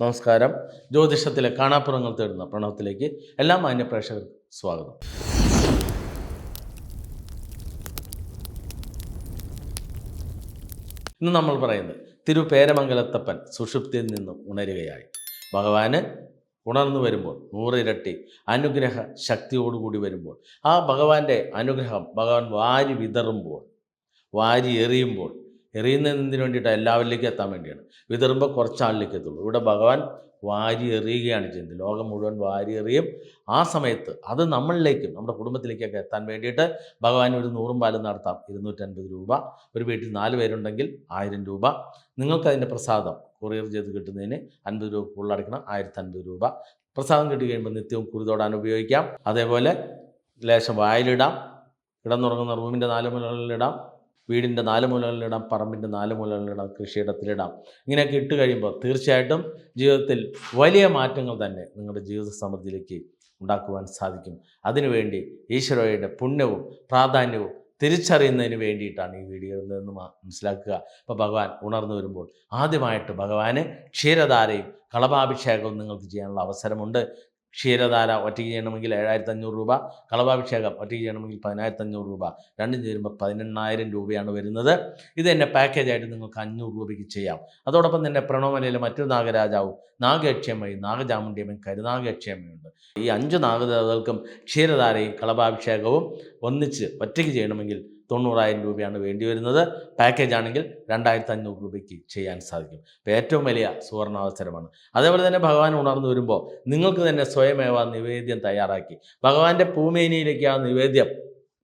നമസ്കാരം. ജ്യോതിഷത്തിലെ കാണാപ്പുറങ്ങൾ തേടുന്ന പ്രണവത്തിലേക്ക് എല്ലാ മാന്യപ്രേക്ഷകർക്കും സ്വാഗതം. ഇന്ന് നമ്മൾ പറയുന്നത് തിരുപേരമംഗലത്തപ്പൻ സുഷുപ്തിയിൽ നിന്നും ഉണരുകയായി. ഭഗവാന് ഉണർന്നു വരുമ്പോൾ നൂറിരട്ടി അനുഗ്രഹ ശക്തിയോടുകൂടി വരുമ്പോൾ ആ ഭഗവാന്റെ അനുഗ്രഹം ഭഗവാൻ വാരി വിതറുമ്പോൾ വാരി എറിയുമ്പോൾ എറിയുന്നതിന് വേണ്ടിയിട്ട് എല്ലാവരിലേക്കും എത്താൻ വേണ്ടിയാണ്. വിതറുമ്പോൾ കുറച്ചാളിലേക്ക് എത്തുള്ളൂ. ഇവിടെ ഭഗവാൻ വാരി എറിയുകയാണ് ചെയ്യുന്നത്. ലോകം മുഴുവൻ വാരി എറിയും. ആ സമയത്ത് അത് നമ്മളിലേക്കും നമ്മുടെ കുടുംബത്തിലേക്കൊക്കെ എത്താൻ വേണ്ടിയിട്ട് ഭഗവാൻ ഒരു നൂറും പാലും നടത്താം. ഇരുന്നൂറ്റൻപത് രൂപ. ഒരു വീട്ടിൽ നാല് പേരുണ്ടെങ്കിൽ ആയിരം രൂപ. നിങ്ങൾക്ക് അതിന്റെ പ്രസാദം കൊറിയർ ചെയ്ത് കിട്ടുന്നതിന് അൻപത് രൂപ കൂടുതലടക്കണം ആയിരത്തി അൻപത് രൂപ. പ്രസാദം കിട്ടി കഴിയുമ്പോൾ നിത്യവും കുരുതോടാൻ ഉപയോഗിക്കാം അതേപോലെ ലേശം വായിലിടാം. കിടന്നുറങ്ങുന്ന റൂമിന്റെ നാല് മൂലകളിലിടാം. വീടിന്റെ നാല് മൂലകളിലിടാം പറമ്പിന്റെ നാല് മൂലകളിലിടാം കൃഷിയിടത്തിലിടാം. ഇങ്ങനെയൊക്കെ ഇട്ട് കഴിയുമ്പോൾ തീർച്ചയായിട്ടും ജീവിതത്തിൽ വലിയ മാറ്റങ്ങൾ തന്നെ നിങ്ങളുടെ ജീവിത സമൃദ്ധിയിലേക്ക് ഉണ്ടാക്കുവാൻ സാധിക്കും. അതിനുവേണ്ടി ഈശ്വരയുടെ പുണ്യവും പ്രാധാന്യവും തിരിച്ചറിയുന്നതിന് വേണ്ടിയിട്ടാണ് ഈ വീഡിയോ എന്ന് മനസ്സിലാക്കുക. അപ്പോൾ ഭഗവാൻ ഉണർന്നു വരുമ്പോൾ ആദ്യമായിട്ട് ഭഗവാന് ക്ഷീരധാരയും കളഭാഭിഷേകവും നിങ്ങൾക്ക് ചെയ്യാനുള്ള അവസരമുണ്ട്. ക്ഷീരധാര ഒറ്റയ്ക്ക് ചെയ്യണമെങ്കിൽ ഏഴായിരത്തി അഞ്ഞൂറ് രൂപ കളഭാഭിഷേകം ഒറ്റയ്ക്ക് ചെയ്യണമെങ്കിൽ പതിനായിരത്തി അഞ്ഞൂറ് രൂപ. രണ്ടും ചേരുമ്പോൾ പതിനെണ്ണായിരം രൂപയാണ് വരുന്നത്. ഇത് തന്നെ പാക്കേജായിട്ട് നിങ്ങൾക്ക് അഞ്ഞൂറ് രൂപയ്ക്ക് ചെയ്യാം. അതോടൊപ്പം തന്നെ പ്രണവമലയിലെ മറ്റൊരു നാഗരാജാവും നാഗക്ഷേമയും നാഗചാമുണ്ടിയമ്മയും കരുനാഗക്ഷേമയുണ്ട്. ഈ അഞ്ച് നാഗദേവതകൾക്കും ക്ഷീരധാരയും കളഭാഭിഷേകവും ഒന്നിച്ച് ഒറ്റയ്ക്ക് ചെയ്യണമെങ്കിൽ തൊണ്ണൂറായിരം രൂപയാണ് വേണ്ടി വരുന്നത്. പാക്കേജ് ആണെങ്കിൽ രണ്ടായിരത്തി അഞ്ഞൂറ് രൂപയ്ക്ക് ചെയ്യാൻ സാധിക്കും. അപ്പോൾ ഏറ്റവും വലിയ സുവർണാവസരമാണ്. അതേപോലെ തന്നെ ഭഗവാൻ ഉണർന്നു വരുമ്പോൾ നിങ്ങൾക്ക് തന്നെ സ്വയമേവ നിവേദ്യം തയ്യാറാക്കി. ഭഗവാന്റെ പൂമേനിയിലേക്ക് ആ നിവേദ്യം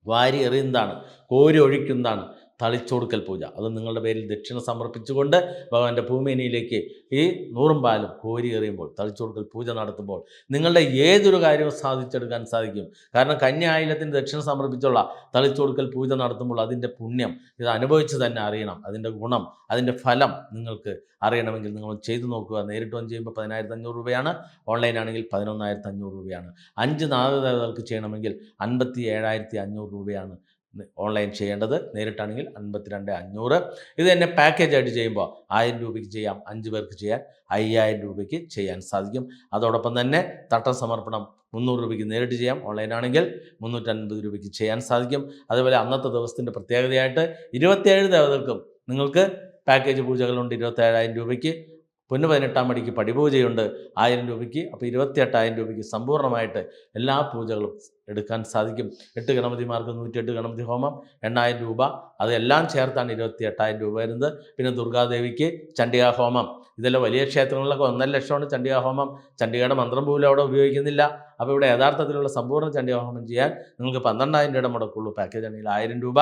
വാരി എറിയുന്നതാണ് കോരി ഒഴിക്കുന്നതാണ്. തളിച്ചൊടുക്കൽ പൂജ. അത് നിങ്ങളുടെ പേരിൽ ദക്ഷിണ സമർപ്പിച്ചുകൊണ്ട് ഭഗവാന്റെ ഭൂമിനിയിലേക്ക് ഈ നൂറും പാലും കോരി എറിയുമ്പോൾ തളിച്ചൊടുക്കൽ പൂജ നടത്തുമ്പോൾ നിങ്ങളുടെ ഏതൊരു കാര്യവും സാധിച്ചെടുക്കാൻ സാധിക്കും. കാരണം കന്യായിലത്തിന് ദക്ഷിണ സമർപ്പിച്ചുള്ള തളിച്ചൊടുക്കൽ പൂജ നടത്തുമ്പോൾ അതിന്റെ പുണ്യം ഇത് അനുഭവിച്ച് തന്നെ അറിയണം. അതിന്റെ ഗുണം അതിന്റെ ഫലം നിങ്ങൾക്ക് അറിയണമെങ്കിൽ നിങ്ങൾ ചെയ്തു നോക്കുക. നേരിട്ട് വന്ന് ചെയ്യുമ്പോൾ പതിനായിരത്തി അഞ്ഞൂറ് രൂപയാണ്. ഓൺലൈൻ ആണെങ്കിൽ പതിനൊന്നായിരത്തി അഞ്ഞൂറ് രൂപയാണ്. അഞ്ച് നാഗദേവതകൾക്ക് ചെയ്യണമെങ്കിൽ അൻപത്തി ഏഴായിരത്തി അഞ്ഞൂറ് രൂപയാണ്. ഓൺലൈൻ ചെയ്യേണ്ടത് നേരിട്ടാണെങ്കിൽ അൻപത്തിരണ്ട് അഞ്ഞൂറ്. ഇത് തന്നെ പാക്കേജ് ആയിട്ട് ചെയ്യുമ്പോൾ ആയിരം രൂപയ്ക്ക് ചെയ്യാം അഞ്ച് പേർക്ക് ചെയ്യാൻ അയ്യായിരം രൂപയ്ക്ക് ചെയ്യാൻ സാധിക്കും. അതോടൊപ്പം തന്നെ തട്ട സമർപ്പണം മുന്നൂറ് രൂപയ്ക്ക് നേരിട്ട് ചെയ്യാം ഓൺലൈനാണെങ്കിൽ മുന്നൂറ്റൻപത് രൂപയ്ക്ക് ചെയ്യാൻ സാധിക്കും. അതുപോലെ അന്നത്തെ ദിവസത്തിന്റെ പ്രത്യേകതയായിട്ട് ഇരുപത്തിയേഴ് ദേവതകൾക്കും നിങ്ങൾക്ക് പാക്കേജ് പൂജകളുണ്ട് ഇരുപത്തേഴായിരം രൂപയ്ക്ക്. പൊന്നു പതിനെട്ടാം മണിക്ക് പടിപൂജയുണ്ട്. ആയിരം രൂപയ്ക്ക് അപ്പോൾ ഇരുപത്തിയെട്ടായിരം രൂപയ്ക്ക് സമ്പൂർണമായിട്ട് എല്ലാ പൂജകളും എടുക്കാൻ സാധിക്കും. എട്ട് ഗണപതിമാർക്ക് നൂറ്റിയെട്ട് ഗണപതി ഹോമം എണ്ണായിരം രൂപ. അതെല്ലാം ചേർത്താണ് ഇരുപത്തി എട്ടായിരം രൂപ വരുന്നത്. പിന്നെ ദുർഗാദേവിക്ക് ചണ്ഡികാ ഹോമം. ഇതെല്ലാം വലിയ ക്ഷേത്രങ്ങളിലൊക്കെ ഒന്നര ലക്ഷമാണ് ചണ്ഡികാ ഹോമം. ചണ്ഡികയുടെ മന്ത്രം പോലും അവിടെ ഉപയോഗിക്കുന്നില്ല. അപ്പോൾ ഇവിടെ യഥാർത്ഥത്തിലുള്ള സമ്പൂർണ ചണ്ഡികാ ഹോമം ചെയ്യാൻ നിങ്ങൾക്ക് പന്ത്രണ്ടായിരം രൂപയുടെ മുടക്കുള്ളൂ. പാക്കേജ് ആണെങ്കിൽ ആയിരം രൂപ.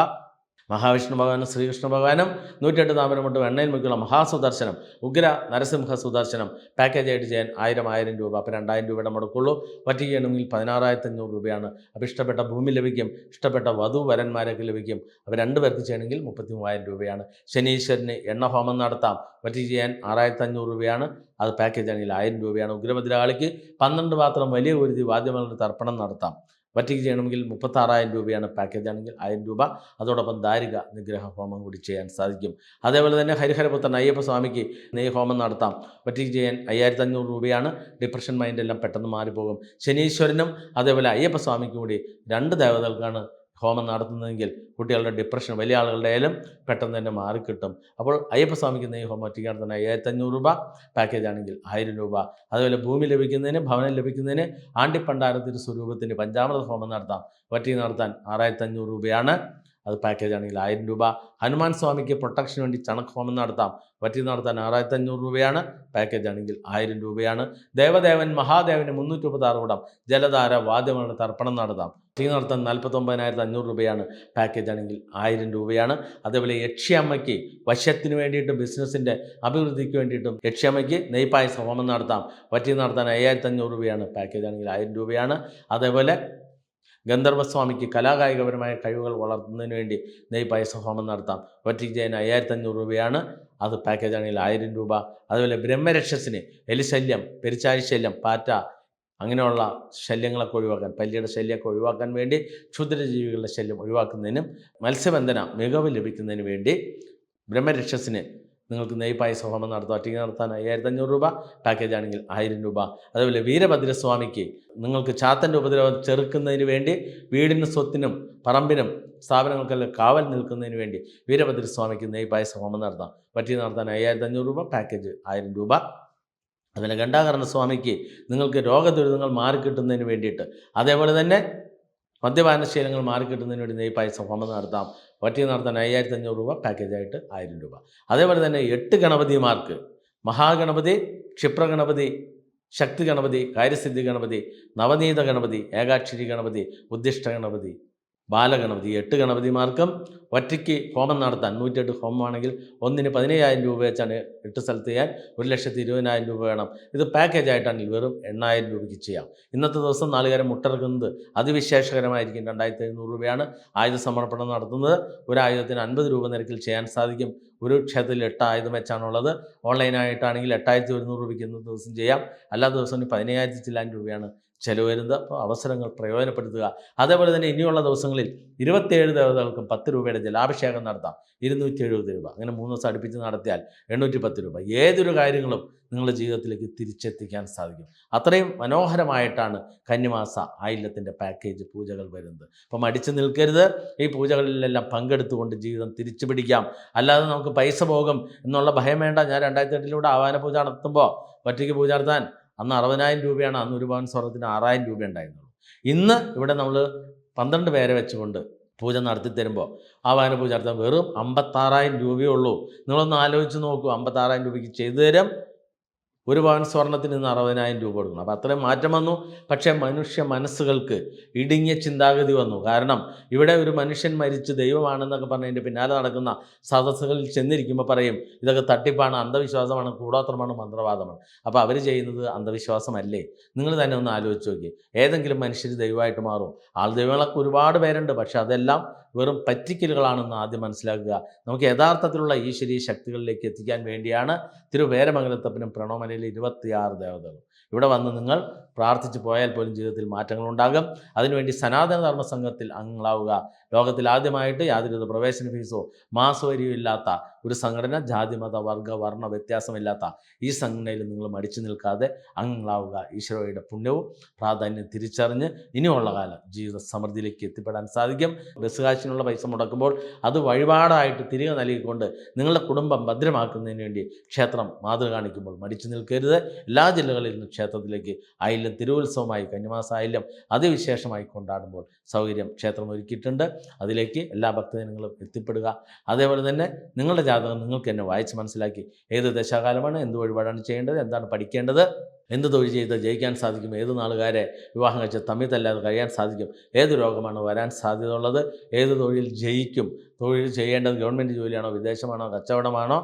മഹാവിഷ്ണു ഭഗവാനും ശ്രീകൃഷ്ണ ഭഗവാനും നൂറ്റെട്ട് താമരമുട്ടും എണ്ണയിൽ മുക്കിയുള്ള മഹാസുദർശനം ഉഗ്ര നരസിംഹ സുദർശനം പാക്കേജായിട്ട് ചെയ്യാൻ ആയിരം ആയിരം രൂപ അപ്പോൾ രണ്ടായിരം രൂപയുടെ മുടക്കുള്ളൂ. പറ്റുകയാണെങ്കിൽ പതിനാറായിരത്തി അഞ്ഞൂറ് രൂപയാണ്. അപ്പോൾ ഇഷ്ടപ്പെട്ട ഭൂമി ലഭിക്കും ഇഷ്ടപ്പെട്ട വധു വരന്മാരൊക്കെ ലഭിക്കും. അപ്പോൾ രണ്ട് പേർക്ക് ചെയ്യണമെങ്കിൽ മുപ്പത്തി മൂവായിരം രൂപയാണ്. ശനീശ്വരന് എണ്ണ ഹോമം നടത്താം. പറ്റി ചെയ്യാൻ ആറായിരത്തി അഞ്ഞൂറ് രൂപയാണ്. അത് പാക്കേജ് ആണെങ്കിൽ ആയിരം രൂപയാണ് ഉഗ്രഭദ്രാളിക്ക്. പന്ത്രണ്ട് പാത്രം വലിയ ഒരു വാദ്യമങ്ങളുടെ തർപ്പണം നടത്താം. ഒറ്റയ്ക്ക് ചെയ്യണമെങ്കിൽ മുപ്പത്താറായിരം രൂപയാണ് പാക്കേജ് ആണെങ്കിൽ ആയിരം രൂപ. അതോടൊപ്പം ദാരിക നിഗ്രഹ ഹോമം കൂടി ചെയ്യാൻ സാധിക്കും. അതേപോലെ തന്നെ ഹരിഹരപുത്രൻ അയ്യപ്പ സ്വാമിക്ക് നെയ്യ് ഹോമം നടത്താം. ഒറ്റയ്ക്ക് ചെയ്യാൻ അയ്യായിരത്തി അഞ്ഞൂറ് രൂപയാണ്. ഡിപ്രഷൻ മൈൻഡ് എല്ലാം പെട്ടെന്ന് മാറിപ്പോകും. ശനീശ്വരനും അതേപോലെ അയ്യപ്പ സ്വാമിക്കും കൂടി രണ്ട് ദേവതകൾക്കാണ് ഹോമം നടത്തുന്നതെങ്കിൽ കുട്ടികളുടെ ഡിപ്രഷൻ വലിയ ആളുകളുടെ ആയാലും പെട്ടെന്ന് തന്നെ മാറിക്കിട്ടും. അപ്പോൾ അയ്യപ്പസ്വാമിക്കുന്ന ഈ ഹോമം തന്നെ അയ്യായിരത്തി രൂപ പാക്കേജ് ആണെങ്കിൽ ആയിരം രൂപ. അതുപോലെ ഭൂമി ലഭിക്കുന്നതിന് ഭവനം ലഭിക്കുന്നതിന് ആണ്ടിപ്പണ്ടാരത്തിന്റെ സ്വരൂപത്തിന്റെ പഞ്ചാമൃത ഹോമം നടത്താം. ഒറ്റയ്ക്ക് നടത്താൻ ആറായിരത്തഞ്ഞൂറ് രൂപയാണ്. അത് പാക്കേജ് ആണെങ്കിൽ ആയിരം രൂപ. ഹനുമാൻ സ്വാമിക്ക് പ്രൊട്ടക്ഷന് വേണ്ടി ചണക്ക് ഹോമം നടത്താം. വറ്റി നടത്താൻ ആറായിരത്തി അഞ്ഞൂറ് രൂപയാണ്. പാക്കേജ് ആണെങ്കിൽ ആയിരം രൂപയാണ്. ദേവദേവൻ മഹാദേവന് മുന്നൂറ്റി മുപ്പത്താറ് കൂടാം ജലധാര വാദ്യമാണ് തർപ്പണം നടത്താം. തീ നടത്താൻ നാൽപ്പത്തൊമ്പതിനായിരത്തി അഞ്ഞൂറ് രൂപയാണ്. പാക്കേജ് ആണെങ്കിൽ ആയിരം രൂപയാണ്. അതേപോലെ യക്ഷിയമ്മയ്ക്ക് വശത്തിന് വേണ്ടിയിട്ടും ബിസിനസ്സിന്റെ അഭിവൃദ്ധിക്ക് വേണ്ടിയിട്ടും യക്ഷിയമ്മയ്ക്ക് നെയ്പായസ ഹോമം നടത്താം. വറ്റി നടത്താൻ അയ്യായിരത്തി അഞ്ഞൂറ് രൂപയാണ്. പാക്കേജ് ആണെങ്കിൽ ആയിരം രൂപയാണ്. അതേപോലെ ഗന്ധർവസ്വാമിക്ക് കലാകായികപരമായ കഴിവുകൾ വളർത്തുന്നതിന് വേണ്ടി നെയ് പായസ ഹോമം നടത്താം. ഒറ്റയ്ക്ക് ചെയ്യാൻ അയ്യായിരത്തി അഞ്ഞൂറ് രൂപയാണ്. അത് പാക്കേജ് ആണെങ്കിൽ ആയിരം രൂപ. അതുപോലെ ബ്രഹ്മരക്ഷസിന് എലിശല്യം പെരിച്ചാഴി ശല്യം പാറ്റ അങ്ങനെയുള്ള ശല്യങ്ങളൊക്കെ ഒഴിവാക്കാൻ പല്ലിയുടെ ശല്യമൊക്കെ ഒഴിവാക്കാൻ വേണ്ടി ക്ഷുദ്രജീവികളുടെ ശല്യം ഒഴിവാക്കുന്നതിനും മത്സ്യബന്ധന മികവ് ലഭിക്കുന്നതിന് വേണ്ടി ബ്രഹ്മരക്ഷസിന് നിങ്ങൾക്ക് നെയ് പായസ ഹോമം നടത്തുക ഒറ്റയ്ക്ക് നടത്താൻ അയ്യായിരത്തി അഞ്ഞൂറ് രൂപ പാക്കേജ് ആണെങ്കിൽ ആയിരം രൂപ. അതുപോലെ വീരഭദ്രസ്വാമിക്ക് നിങ്ങൾക്ക് ചാത്തന്റെ ഉപദ്രവം ചെറുക്കുന്നതിന് വേണ്ടി വീടിനും സ്വത്തിനും പറമ്പിനും സ്ഥാപനങ്ങൾക്കെല്ലാം കാവൽ നിൽക്കുന്നതിന് വേണ്ടി വീരഭദ്രസ്വാമിക്ക് നെയ് പായസ ഹോമം നടത്താം. പറ്റി നടത്താൻ അയ്യായിരത്തി അഞ്ഞൂറ് രൂപ പാക്കേജ് ആയിരം രൂപ. അതുപോലെ ഗണ്ടാകരണ സ്വാമിക്ക് നിങ്ങൾക്ക് രോഗദുരിതങ്ങൾ മാറിക്കിട്ടുന്നതിന് വേണ്ടിയിട്ട് അതേപോലെ തന്നെ മദ്യപാന ശീലങ്ങൾ മാറിക്കിട്ടുന്നതിന് വേണ്ടി നെയ് പായസം ഹോമം നടത്താം. വട്ടി നടത്താൻ അയ്യായിരത്തി അഞ്ഞൂറ് രൂപ പാക്കേജായിട്ട് ആയിരം രൂപ. അതേപോലെ തന്നെ എട്ട് ഗണപതിമാർക്ക് മഹാഗണപതി ക്ഷിപ്രഗണപതി ശക്തി ഗണപതി കാര്യസിദ്ധി ഗണപതി നവനീത ഗണപതി ഏകാക്ഷരി ഗണപതി ഉദ്ദിഷ്ട ഗണപതി ബാലഗണപതി എട്ട് ഗണപതിമാർക്കും ഒറ്റയ്ക്ക് ഹോമം നടത്താൻ നൂറ്റെട്ട് ഹോമമാണെങ്കിൽ ഒന്നിന് പതിനയ്യായിരം രൂപ വെച്ചാണ് എട്ട് സ്ഥലത്ത് ചെയ്യാൻ ഒരു ലക്ഷത്തി ഇരുപതിനായിരം രൂപ വേണം. ഇത് പാക്കേജ് ആയിട്ടാണെങ്കിൽ വെറും എണ്ണായിരം രൂപയ്ക്ക് ചെയ്യാം. ഇന്നത്തെ ദിവസം നാലുകാരം മുട്ടിറക്കുന്നത് അതിവിശേഷകരമായിരിക്കും. രണ്ടായിരത്തി എഴുന്നൂറ് രൂപയാണ് ആയുധ സമർപ്പണം നടത്തുന്നത്. ഒരു ആയുധത്തിന് അൻപത് രൂപ നിരക്കിൽ ചെയ്യാൻ സാധിക്കും. ഒരു ക്ഷേത്രത്തിൽ എട്ട് ആയുധം വെച്ചാണുള്ളത്. ഓൺലൈനായിട്ടാണെങ്കിൽ എട്ടായിരത്തി ഒരുന്നൂറ് രൂപയ്ക്ക് ഇന്നത്തെ ദിവസം ചെയ്യാം. എല്ലാ ദിവസവും പതിനയ്യായിരത്തി ചില്ലാൻ രൂപയാണ് ചിലവ് വരുന്നത് അപ്പോൾ അവസരങ്ങൾ പ്രയോജനപ്പെടുത്തുക. അതേപോലെ തന്നെ ഇനിയുള്ള ദിവസങ്ങളിൽ ഇരുപത്തിയേഴ് ദേവതകൾക്കും പത്ത് രൂപയുടെ ജലാഭിഷേകം നടത്താം. ഇരുന്നൂറ്റി എഴുപത് രൂപ. അങ്ങനെ മൂന്ന് ദിവസം അടുപ്പിച്ച് നടത്തിയാൽ എണ്ണൂറ്റി പത്ത് രൂപ. ഏതൊരു കാര്യങ്ങളും നിങ്ങളുടെ ജീവിതത്തിലേക്ക് തിരിച്ചെത്തിക്കാൻ സാധിക്കും. അത്രയും മനോഹരമായിട്ടാണ് കന്നിമാസ ആയില്യത്തിന്റെ പാക്കേജ് പൂജകൾ വരുന്നത്. അപ്പം അടിച്ചു നിൽക്കരുത്. ഈ പൂജകളിലെല്ലാം പങ്കെടുത്തുകൊണ്ട് ജീവിതം തിരിച്ചു പിടിക്കാം. അല്ലാതെ നമുക്ക് പൈസ പോകും എന്നുള്ള ഭയം വേണ്ട. ഞാൻ രണ്ടായിരത്തി എട്ടിലൂടെ ആവാന പൂജ നടത്തുമ്പോൾ ഒറ്റയ്ക്ക് പൂജ നടത്താൻ അന്ന് അറുപതിനായിരം രൂപയാണ് അന്ന് ഒരു പവൻ സ്വർണത്തിന് ആറായിരം രൂപ ഉണ്ടായിരുന്നുള്ളൂ. ഇന്ന് ഇവിടെ നമ്മൾ പന്ത്രണ്ട് പേരെ വെച്ചുകൊണ്ട് പൂജ നടത്തി തരുമ്പോൾ ആ വായന പൂജ നടത്താൻ വെറും അമ്പത്താറായിരം രൂപയേ ഉള്ളൂ. നിങ്ങളൊന്ന് ആലോചിച്ച് നോക്കൂ അമ്പത്താറായിരം രൂപയ്ക്ക് ചെയ്തു തരും ഒരു പവൻ സ്വർണത്തിന് ഇന്ന് അറുപതിനായിരം രൂപ കൊടുക്കണം. അപ്പോൾ അത്രയും മാറ്റം വന്നു. പക്ഷേ മനുഷ്യ മനസ്സുകൾക്ക് ഇടുങ്ങിയ ചിന്താഗതി വന്നു. കാരണം ഇവിടെ ഒരു മനുഷ്യൻ മരിച്ച് ദൈവമാണെന്നൊക്കെ പറഞ്ഞതിന്റെ പിന്നാലെ നടക്കുന്ന സദസ്സുകളിൽ ചെന്നിരിക്കുമ്പോൾ പറയും ഇതൊക്കെ തട്ടിപ്പാണ് അന്ധവിശ്വാസമാണ് കൂടോത്രമാണ് മന്ത്രവാദമാണ്. അപ്പോൾ അവർ ചെയ്യുന്നത് അന്ധവിശ്വാസമല്ലേ? നിങ്ങൾ തന്നെ ഒന്ന് ആലോചിച്ച് നോക്കി ഏതെങ്കിലും മനുഷ്യർ ദൈവമായിട്ട് മാറും. ആൾ ദൈവങ്ങളൊക്കെ ഒരുപാട് പേരുണ്ട്. പക്ഷേ അതെല്ലാം വെറും പറ്റിക്കലുകളാണെന്ന് ആദ്യം മനസ്സിലാക്കുക. നമുക്ക് യഥാർത്ഥത്തിലുള്ള ഈശ്വരീയ ശക്തികളിലേക്ക് എത്തിക്കാൻ വേണ്ടിയാണ് തിരുവേരമംഗലത്തപ്പനും പ്രണോമനയിലെ ഇരുപത്തിയാറ് ദേവതകളും ഇവിടെ വന്ന് നിങ്ങൾ പ്രാർത്ഥിച്ചു പോയാൽ പോലും ജീവിതത്തിൽ മാറ്റങ്ങൾ ഉണ്ടാകും അതിനുവേണ്ടി സനാതന ധർമ്മ സംഘത്തിൽ അംഗങ്ങളാവുക. ലോകത്തിൽ ആദ്യമായിട്ട് യാതൊരു പ്രവേശന ഫീസോ മാസവരിയോ ഇല്ലാത്ത ഒരു സംഘടന ജാതി മത വർഗ വർണ വ്യത്യാസമില്ലാത്ത ഈ സംഘടനയിൽ നിങ്ങൾ മടിച്ചു നിൽക്കാതെ അംഗങ്ങളാവുക. ഈശ്വരയുടെ പുണ്യവും പ്രാധാന്യം തിരിച്ചറിഞ്ഞ് ഇനിയുള്ള കാലം ജീവിത സമൃദ്ധിയിലേക്ക് എത്തിപ്പെടാൻ സാധിക്കും. ബസ് കാശിനുള്ള പൈസ മുടക്കുമ്പോൾ അത് വഴിപാടായിട്ട് തിരികെ നൽകിക്കൊണ്ട് നിങ്ങളുടെ കുടുംബം ഭദ്രമാക്കുന്നതിന് വേണ്ടി ക്ഷേത്രം മാതൃക കാണിക്കുമ്പോൾ മടിച്ചു നിൽക്കരുത്. എല്ലാ ജില്ലകളിൽ നിന്നും ക്ഷേത്രത്തിലേക്ക് ആയില്യം തിരുവുത്സവമായി കന്നിമാസ ആയില്യം അതിവിശേഷമായി കൊണ്ടാടുമ്പോൾ സൗകര്യം ക്ഷേത്രം ഒരുക്കിയിട്ടുണ്ട്. അതിലേക്ക് എല്ലാ ഭക്തജനങ്ങളും എത്തിപ്പെടുക. അതേപോലെ തന്നെ നിങ്ങളുടെ ജാതകം നിങ്ങൾക്ക് എന്നെ വായിച്ച് മനസ്സിലാക്കി. ഏത് ദശാകാലമാണ്? എന്ത് വഴിപാടാണ് ചെയ്യേണ്ടത്? എന്താണ് പഠിക്കേണ്ടത്? എന്ത് തൊഴിൽ ചെയ്ത് ജയിക്കാൻ സാധിക്കും? ഏത് നാളുകാരെ വിവാഹം കഴിച്ച് തമ്മിൽ തല്ലാതെ കഴിയാൻ സാധിക്കും? ഏത് രോഗമാണ് വരാൻ സാധ്യത ഉള്ളത് ഏത് തൊഴിൽ ജയിക്കും? തൊഴിൽ ചെയ്യേണ്ടത് ഗവൺമെന്റ് ജോലിയാണോ വിദേശമാണോ കച്ചവടമാണോ?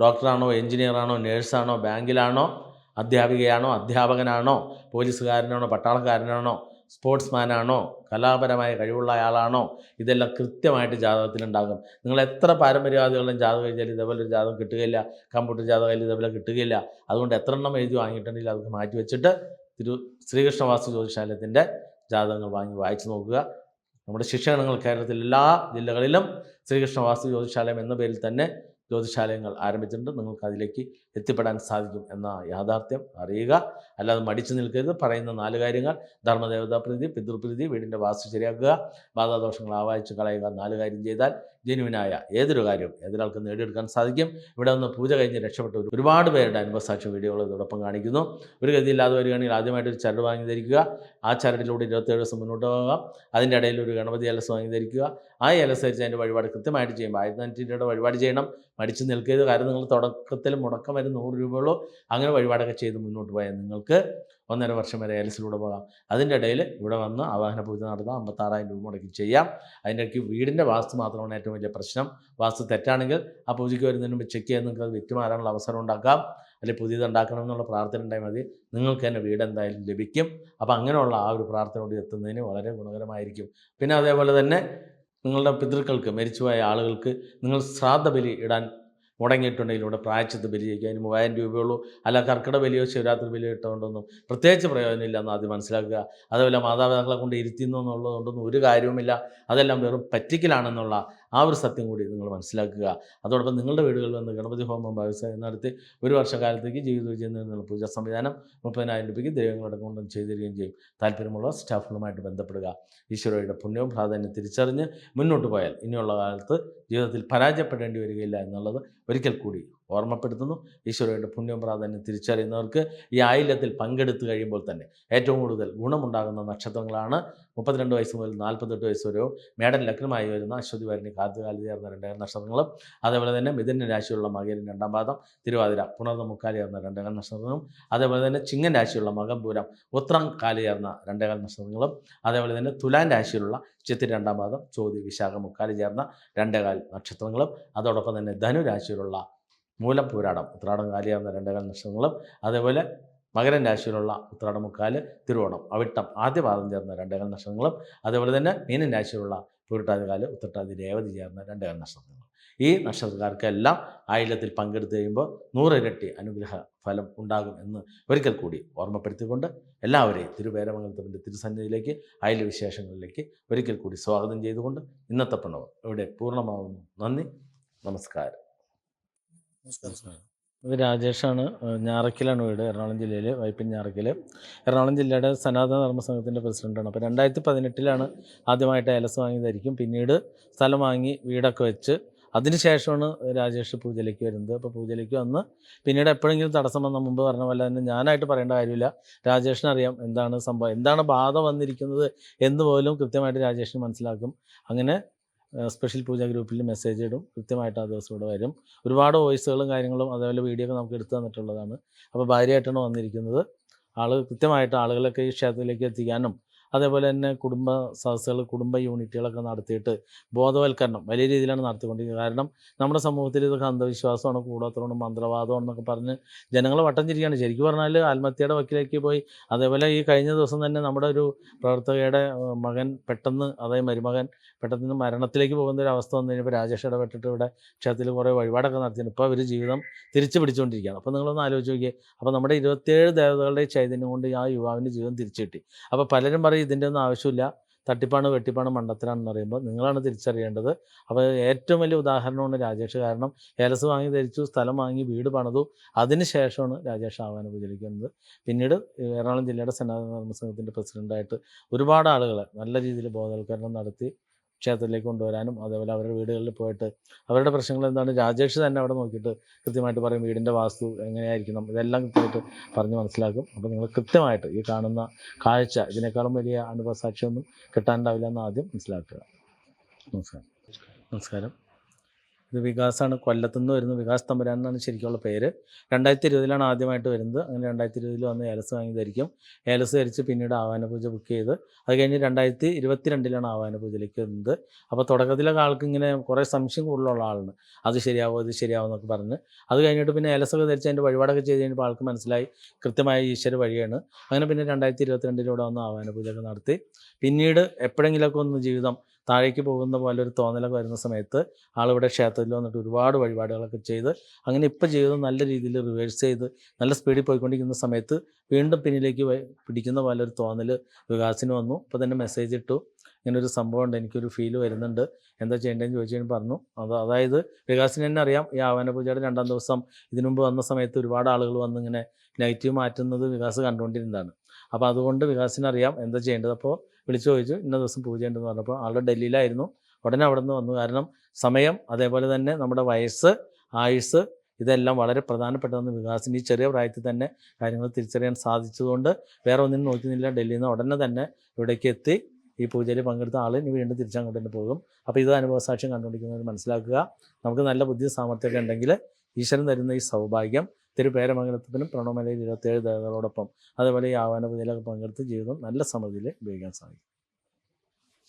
ഡോക്ടറാണോ എഞ്ചിനീയറാണോ നേഴ്സാണോ ബാങ്കിലാണോ അധ്യാപികയാണോ അധ്യാപകനാണോ പോലീസുകാരനാണോ പട്ടാളക്കാരനാണോ സ്പോർട്സ്മാനാണോ കലാപരമായ കഴിവുള്ള ആളാണോ? ഇതെല്ലാം കൃത്യമായിട്ട് ജാതകത്തിലുണ്ടാകും. നിങ്ങൾ എത്ര പാരമ്പര്യവാദികളും ജാതകം എഴുതിയാലും ഇതേപോലെ ഒരു ജാതകം കിട്ടുകയില്ല. കമ്പ്യൂട്ടർ ജാതകം ഇതേപോലെ കിട്ടുകയില്ല. അതുകൊണ്ട് എത്ര എണ്ണം എഴുതി വാങ്ങിയിട്ടുണ്ടെങ്കിൽ അതൊക്കെ മാറ്റി വെച്ചിട്ട് തിരു ശ്രീകൃഷ്ണവാസു ജ്യോതിശാലയത്തിന്റെ ജാതകങ്ങൾ വാങ്ങി വായിച്ചു നോക്കുക. നമ്മുടെ ശിക്ഷണങ്ങൾ കേരളത്തിലെ എല്ലാ ജില്ലകളിലും ശ്രീകൃഷ്ണവാസു ജ്യോതിശാലയം എന്ന പേരിൽ തന്നെ ജ്യോതിശാലയങ്ങൾ ആരംഭിച്ചിട്ടുണ്ട്. നിങ്ങൾക്ക് അതിലേക്ക് എത്തിപ്പെടാൻ സാധിക്കും എന്ന യാഥാർത്ഥ്യം അറിയുക. അല്ലാതെ മടിച്ചു നിൽക്കരുത്. പറയുന്ന നാല് കാര്യങ്ങൾ. ധർമ്മദേവതാ പ്രീതി പിതൃപ്രീതി വീടിന്റെ വാസ്തു ശരിയാക്കുക ബാധാദോഷങ്ങൾ ആവാഹിച്ച് കളയുക നാല് കാര്യം ചെയ്താൽ ജെനുവിനായ ഏതൊരു കാര്യവും ഏതൊരാൾക്കും നേടിയെടുക്കാൻ സാധിക്കും. ഇവിടെ നിന്ന് പൂജ കഴിഞ്ഞ് രക്ഷപ്പെട്ട ഒരുപാട് പേരുടെ അനുഭവസാക്ഷ്യം വീഡിയോകൾ ഇതോടൊപ്പം കാണിക്കുന്നു. ഒരു ഗതിയില്ലാതെ വരികയാണെങ്കിൽ ആദ്യമായിട്ട് ഒരു ചരട് വാങ്ങി ധരിക്കുക. ആ ചരടിലൂടെ ഇരുപത്തേഴ് ദിവസം മുന്നോട്ട് പോകാം. അതിന്റെ ഇടയിൽ ഒരു ഗണപതി അലസ് വാങ്ങി ധരിക്കുക. ആ ഇലസരിച്ച് അതിന്റെ വഴിപാട് കൃത്യമായിട്ട് ചെയ്യുമ്പോൾ ആയിരത്തി വഴിപാട് ചെയ്യണം. മടിച്ച് നിൽക്കരുത്. കാരണം നിങ്ങൾ തുടക്കത്തിൽ മുടക്കം വരെ നൂറ് രൂപയുള്ളൂ അങ്ങനെ വഴിപാടൊക്കെ ചെയ്ത് മുന്നോട്ട് പോയാൽ നിങ്ങൾക്ക് ഒന്നര വർഷം വരെ ഏലസിലൂടെ പോകാം. അതിന്റെ ഇടയിൽ ഇവിടെ വന്ന് ആവാഹന പൂജ നടത്താം. അമ്പത്താറായിരം രൂപ മുടക്കി ചെയ്യാം. അതിന്റെ ഇടയ്ക്ക് വീടിന്റെ വാസ്തു മാത്രമാണ് ഏറ്റവും വലിയ പ്രശ്നം. വാസ്തു തെറ്റാണെങ്കിൽ ആ പൂജയ്ക്ക് വരുന്നതിന് മുമ്പ് ചെക്ക് ചെയ്യാൻ നിങ്ങൾക്ക് അത് വിറ്റുമാറാനുള്ള അവസരം ഉണ്ടാക്കാം. അല്ലെങ്കിൽ പുതിയത് ഉണ്ടാക്കണം എന്നുള്ള പ്രാർത്ഥന ഉണ്ടായാൽ മതി. നിങ്ങൾക്ക് തന്നെ വീട് എന്തായാലും ലഭിക്കും. അപ്പോൾ അങ്ങനെയുള്ള ആ ഒരു പ്രാർത്ഥനയോട് എത്തുന്നതിന് വളരെ ഗുണകരമായിരിക്കും. പിന്നെ അതേപോലെ തന്നെ നിങ്ങളുടെ പിതൃക്കൾക്ക് മരിച്ചുപോയ ആളുകൾക്ക് നിങ്ങൾ ശ്രാദ്ധ ബലി ഇടാൻ മുടങ്ങിയിട്ടുണ്ടെങ്കിൽ ഇവിടെ പ്രായച്ചിത്ത് ബലി ചെയ്യിക്കുക അതിന് മൂവായിരം രൂപയുള്ളൂ. അല്ല കർക്കിട ബലിയോ ശിവരാത്രി ബലിയോ ഇട്ടുകൊണ്ടൊന്നും പ്രത്യേകിച്ച് പ്രയോജനമില്ലെന്ന് ആദ്യം മനസ്സിലാക്കുക. അതേപോലെ മാതാപിതാക്കളെ കൊണ്ട് ഇരുത്തുന്നു എന്നുള്ളതുകൊണ്ടൊന്നും ഒരു കാര്യവുമില്ല. അതെല്ലാം വെറും പറ്റിക്കലാണെന്നുള്ള ആ ഒരു സത്യം കൂടി നിങ്ങൾ മനസ്സിലാക്കുക. അതോടൊപ്പം നിങ്ങളുടെ വീടുകളിൽ വന്ന് ഗണപതി ഹോമം വ്യവസായം നടത്തി ഒരു വർഷക്കാലത്തേക്ക് ജീവിത വിജയം പൂജ പൂജാ സംവിധാനം മുപ്പതിനായിരം രൂപയ്ക്ക് ദൈവങ്ങളുടെ കൊണ്ടും ചെയ്തു തരികയും ചെയ്യും. താല്പര്യമുള്ള സ്റ്റാഫുകളുമായിട്ട് ബന്ധപ്പെടുക. ഈശ്വരയുടെ പുണ്യവും പ്രാധാന്യം തിരിച്ചറിഞ്ഞ് മുന്നോട്ട് പോയാൽ ഇനിയുള്ള കാലത്ത് ജീവിതത്തിൽ പരാജയപ്പെടേണ്ടി വരികയില്ല എന്നുള്ളത് ഒരിക്കൽ കൂടി ഓർമ്മപ്പെടുത്തുന്നു. ഈശ്വരയുടെ പുണ്യം പ്രാധാന്യം തിരിച്ചറിയുന്നവർക്ക് ഈ ആയില്യത്തിൽ പങ്കെടുത്തു കഴിയുമ്പോൾ തന്നെ ഏറ്റവും കൂടുതൽ ഗുണമുണ്ടാകുന്ന നക്ഷത്രങ്ങളാണ് മുപ്പത്തിരണ്ട് വയസ്സ് മുതൽ നാൽപ്പത്തെട്ട് വയസ്സ് വരെയോ മേടൻ ലഗ്നമായി വരുന്ന അശ്വതി വരണി കാർത്തുകാലി ചേർന്ന രണ്ട് നക്ഷത്രങ്ങളും അതേപോലെ തന്നെ മിഥുന രാശിയുള്ള മകരം രണ്ടാം പാദം തിരുവാതിര പുണർന്ന മുക്കാലി ചേർന്ന രണ്ടേകാൽ നക്ഷത്രങ്ങളും അതേപോലെ തന്നെ ചിങ്ങൻ രാശിയുള്ള മകംപൂരം ഉത്രം കാലി ചേർന്ന രണ്ടേകാൽ നക്ഷത്രങ്ങളും അതേപോലെ തന്നെ തുലാൻ രാശിയിലുള്ള ചിത്തിരി രണ്ടാം പാദം ചോതി വിശാഖ മുക്കാലി ചേർന്ന രണ്ടേകാൽ നക്ഷത്രങ്ങളും അതോടൊപ്പം തന്നെ ധനു രാശിയിലുള്ള മൂലപ്പൂരാടം ഉത്രാടം കാലിയാവുന്ന രണ്ടേകാൽ നക്ഷത്രങ്ങളും അതേപോലെ മകരൻ രാശിയിലുള്ള ഉത്രാടം മുക്കാൽ തിരുവോണം അവിട്ടം ആദ്യ പാദം ചേർന്ന രണ്ടേകാൽ നക്ഷത്രങ്ങളും അതേപോലെ തന്നെ മീനൻ രാശിയിലുള്ള പൂരിട്ടാതികാൽ ഉത്രട്ടാതി രേവതി ചേർന്ന രണ്ടേകാൽ നക്ഷത്രങ്ങളും. ഈ നക്ഷത്രക്കാർക്കെല്ലാം ആയില്യത്തിൽ പങ്കെടുത്തു കഴിയുമ്പോൾ നൂറിരട്ടി അനുഗ്രഹ ഫലം ഉണ്ടാകും എന്ന് ഒരിക്കൽ കൂടി ഓർമ്മപ്പെടുത്തിക്കൊണ്ട് എല്ലാവരെയും തിരുവേരമംഗലത്തിന്റെ തിരുസന്നിധിയിലേക്ക് അയൽ വിശേഷങ്ങളിലേക്ക് ഒരിക്കൽ കൂടി സ്വാഗതം ചെയ്തുകൊണ്ട് ഇന്നത്തെ പ്രണവം ഇവിടെ പൂർണമാകുന്നു നന്ദി നമസ്കാരം. ഇത് രാജേഷാണ്. ഞാറക്കിലാണ് വീട്. എറണാകുളം ജില്ലയിൽ വൈപ്പിൻ ഞാറക്കിൽ എറണാകുളം ജില്ലയുടെ സനാതന ധർമ്മ സംഘത്തിന്റെ പ്രസിഡന്റാണ് അപ്പോൾ രണ്ടായിരത്തി പതിനെട്ടിലാണ് ആദ്യമായിട്ട് ഏലസ് വാങ്ങിയതായിരിക്കും. പിന്നീട് സ്ഥലം വാങ്ങി വീടൊക്കെ വെച്ച് അതിനുശേഷമാണ് രാജേഷ് പൂജയിലേക്ക് വരുന്നത്. അപ്പോൾ പൂജയിലേക്ക് വന്ന് പിന്നീട് എപ്പോഴെങ്കിലും തടസ്സം വന്ന മുമ്പ് പറഞ്ഞ പോലെ തന്നെ ഞാനായിട്ട് പറയേണ്ട കാര്യമില്ല. രാജേഷിന് അറിയാം എന്താണ് സംഭവം എന്താണ് ബാധ വന്നിരിക്കുന്നത് എന്ന് പോലും കൃത്യമായിട്ട് രാജേഷിന് മനസ്സിലാക്കും. അങ്ങനെ സ്പെഷ്യൽ പൂജ ഗ്രൂപ്പിൽ മെസ്സേജ് ഇടും. കൃത്യമായിട്ട് ആ ദിവസം ഇവിടെ വരും. ഒരുപാട് വോയിസുകളും കാര്യങ്ങളും അതേപോലെ വീഡിയോ ഒക്കെ നമുക്ക് എടുത്തു തന്നിട്ടുള്ളതാണ്. അപ്പോൾ ഭാര്യയായിട്ടാണ് വന്നിരിക്കുന്നത്. ആൾ കൃത്യമായിട്ട് ആളുകളൊക്കെ ഈ ക്ഷേത്രത്തിലേക്ക് എത്തിക്കാനും അതേപോലെ തന്നെ കുടുംബ സദസ്സുകൾ കുടുംബ യൂണിറ്റുകളൊക്കെ നടത്തിയിട്ട് ബോധവൽക്കരണം വലിയ രീതിയിലാണ് നടത്തിക്കൊണ്ടിരിക്കുന്നത്. കാരണം നമ്മുടെ സമൂഹത്തിൽ ഇതൊക്കെ അന്ധവിശ്വാസമാണ് കൂടോത്രമാണ് മന്ത്രവാദമാണ് എന്നൊക്കെ പറഞ്ഞ് ജനങ്ങൾ വട്ടം ചിരിക്കുകയാണ് ശരിക്കും പറഞ്ഞാൽ ആത്മഹത്യയുടെ വക്കിലേക്ക് പോയി. അതേപോലെ ഈ കഴിഞ്ഞ ദിവസം തന്നെ നമ്മുടെ ഒരു പ്രവർത്തകയുടെ മകൻ പെട്ടെന്ന് അതായത് മരുമകൻ പെട്ടെന്ന് മരണത്തിലേക്ക് പോകുന്ന ഒരു അവസ്ഥ വന്നു കഴിഞ്ഞപ്പോൾ രാജേഷ് ഇടപെട്ടിട്ട് ഇവിടെ ക്ഷേത്രത്തിൽ കുറേ വഴിപാടൊക്കെ നടത്തിയിട്ട് ഇപ്പോൾ അവർ ജീവിതം തിരിച്ചു പിടിച്ചുകൊണ്ടിരിക്കുകയാണ്. അപ്പോൾ നിങ്ങളൊന്ന് ആലോചിച്ച് നോക്കിയേ. അപ്പോൾ നമ്മുടെ ഇരുപത്തേഴ് ദേവതകളുടെ ചൈതന്യം കൊണ്ട് ആ യുവാവിന്റെ ജീവിതം തിരിച്ചു കിട്ടി. അപ്പോൾ പലരും പറയും ഇതിന്റെ ഒന്നും ആവശ്യമില്ല. തട്ടിപ്പാണ് വെട്ടിപ്പാണ് മണ്ടത്തിലാണെന്ന് പറയുമ്പോൾ നിങ്ങളാണ് തിരിച്ചറിയേണ്ടത്. അപ്പോൾ ഏറ്റവും വലിയ ഉദാഹരണമാണ് രാജേഷ്. കാരണം ഏലസ് വാങ്ങി ധരിച്ചു സ്ഥലം വാങ്ങി വീട് പണിതു. അതിന് ശേഷമാണ് രാജേഷ് ആഹ്വാന പൂജലിക്കുന്നത് പിന്നീട് എറണാകുളം ജില്ലയുടെ സനാതന ധർമ്മ സംഘത്തിന്റെ പ്രസിഡന്റായിട്ട് ഒരുപാട് ആളുകളെ നല്ല രീതിയിൽ ബോധവൽക്കരണം നടത്തി. ക്ഷേത്രത്തിലേക്ക് കൊണ്ടുവരാനും അതേപോലെ അവരുടെ വീടുകളിൽ പോയിട്ട് അവരുടെ പ്രശ്നങ്ങൾ എന്താണ് രാജേഷ് തന്നെ അവിടെ നോക്കിയിട്ട് കൃത്യമായിട്ട് പറയും വീടിന്റെ വാസ്തു എങ്ങനെയായിരിക്കണം? ഇതെല്ലാം കൃത്യമായിട്ട് പറഞ്ഞ് മനസ്സിലാക്കും. അപ്പോൾ നിങ്ങൾ കൃത്യമായിട്ട് ഈ കാണുന്ന കാഴ്ച ഇതിനേക്കാളും വലിയ അനുഭവസാക്ഷിയൊന്നും കിട്ടാനുണ്ടാവില്ല എന്ന് ആദ്യം മനസ്സിലാക്കുക. നമസ്കാരം. നമസ്കാരം. ഇത് വികാസാണ് കൊല്ലത്തുനിന്ന് വരുന്നത് വികാസ് തമ്പുരാൻ എന്നാണ് ശരിക്കുള്ള പേര്. രണ്ടായിരത്തി ഇരുപതിലാണ് ആദ്യമായിട്ട് വരുന്നത്. അങ്ങനെ രണ്ടായിരത്തി ഇരുപതിൽ വന്ന് ഏലസ് വാങ്ങി ധരിക്കും ഏലസ് ധരിച്ച് പിന്നീട് ആവാന പൂജ ബുക്ക് ചെയ്ത് അത് കഴിഞ്ഞ് രണ്ടായിരത്തി ഇരുപത്തി രണ്ടിലാണ് ആവാന പൂജയിലേക്ക് വരുന്നത് അപ്പോൾ തുടക്കത്തിലൊക്കെ ആൾക്ക് ഇങ്ങനെ കുറേ സംശയം കൂടുതലുള്ള ആളാണ്. അത് ശരിയാവോ ഇത് ശരിയാവോ എന്നൊക്കെ പറഞ്ഞ്. അത് കഴിഞ്ഞിട്ട് പിന്നെ ഒക്കെ ധരിച്ച് അതിന്റെ വഴിപാടൊക്കെ ചെയ്ത് കഴിഞ്ഞപ്പോൾ ആൾക്ക് മനസ്സിലായി കൃത്യമായ ഈശ്വര വഴിയാണ്. അങ്ങനെ പിന്നെ രണ്ടായിരത്തി ഇരുപത്തിരണ്ടിലൂടെ വന്ന് ആവാന പൂജയൊക്കെ നടത്തി. പിന്നീട് എപ്പോഴെങ്കിലുമൊക്കെ ഒന്ന് ജീവിതം താഴേക്ക് പോകുന്ന പോലെ ഒരു തോന്നലൊക്കെ വരുന്ന സമയത്ത് ആളിവിടെ ക്ഷേത്രത്തിൽ വന്നിട്ട് ഒരുപാട് വഴിപാടുകളൊക്കെ ചെയ്ത് അങ്ങനെ ഇപ്പോൾ ജീവിതം നല്ല രീതിയിൽ റിവേഴ്സ് ചെയ്ത് നല്ല സ്പീഡിൽ പോയിക്കൊണ്ടിരിക്കുന്ന സമയത്ത് വീണ്ടും പിന്നിലേക്ക് പിടിക്കുന്ന പോലെ ഒരു തോന്നൽ വികാസിന് വന്നു. അപ്പോൾ തന്നെ മെസ്സേജ് ഇട്ടു. ഇങ്ങനെ ഒരു സംഭവം ഉണ്ട് എനിക്കൊരു ഫീൽ വരുന്നുണ്ട്. എന്താ ചെയ്യേണ്ടതെന്ന് ചോദിച്ചു പറഞ്ഞു. അത് അതായത് വികാസിന് തന്നെ അറിയാം. ഈ ആവാന പൂജയുടെ രണ്ടാം ദിവസം ഇതിനു മുമ്പ് വന്ന സമയത്ത് ഒരുപാട് ആളുകൾ വന്ന് ഇങ്ങനെ നെഗറ്റീവ് മാറ്റുന്നത് വികാസ് കണ്ടുകൊണ്ടിരുന്നതാണ്. അപ്പോൾ അതുകൊണ്ട് വികാസിന് അറിയാം എന്താ ചെയ്യേണ്ടത്. അപ്പോൾ വിളിച്ചു ചോദിച്ചു ഇന്ന ദിവസം പൂജ ഉണ്ടെന്ന് പറഞ്ഞപ്പോൾ ആളുടെ ഡൽഹിയിലായിരുന്നു. ഉടനെ അവിടെ നിന്ന് വന്നു. കാരണം സമയം അതേപോലെ തന്നെ നമ്മുടെ വയസ്സ് ആയുസ് ഇതെല്ലാം വളരെ പ്രധാനപ്പെട്ടതെന്ന് വികാസിന് ഈ ചെറിയ പ്രായത്തിൽ തന്നെ കാര്യങ്ങൾ തിരിച്ചറിയാൻ സാധിച്ചതുകൊണ്ട് വേറെ ഒന്നിനും നോക്കുന്നില്ല ഡൽഹിയിൽ നിന്ന് ഉടനെ തന്നെ ഇവിടേക്ക് എത്തി. ഈ പൂജയിൽ പങ്കെടുത്ത ആൾ ഇനി വീണ്ടും തിരിച്ചങ്ങോട്ട് തന്നെ പോകും. അപ്പോൾ ഇത് അനുഭവസാക്ഷ്യം കണ്ടുപിടിക്കുന്നവർ മനസ്സിലാക്കുക. നമുക്ക് നല്ല ബുദ്ധി സാമർത്ഥ്യമൊക്കെ ഉണ്ടെങ്കിൽ ഈശ്വരൻ തരുന്ന ഈ സൗഭാഗ്യം തിരുപേരമംഗലത്തിനും പ്രണവമലയിൽ ഇരുപത്തേഴ് ദേവതകളോടൊപ്പം അതുപോലെ ഈ ആഹ്വാന പൂജയിലൊക്കെ പങ്കെടുത്ത് ജീവിതം നല്ല സമൃദ്ധിയിൽ ഉപയോഗിക്കാൻ സാധിക്കും.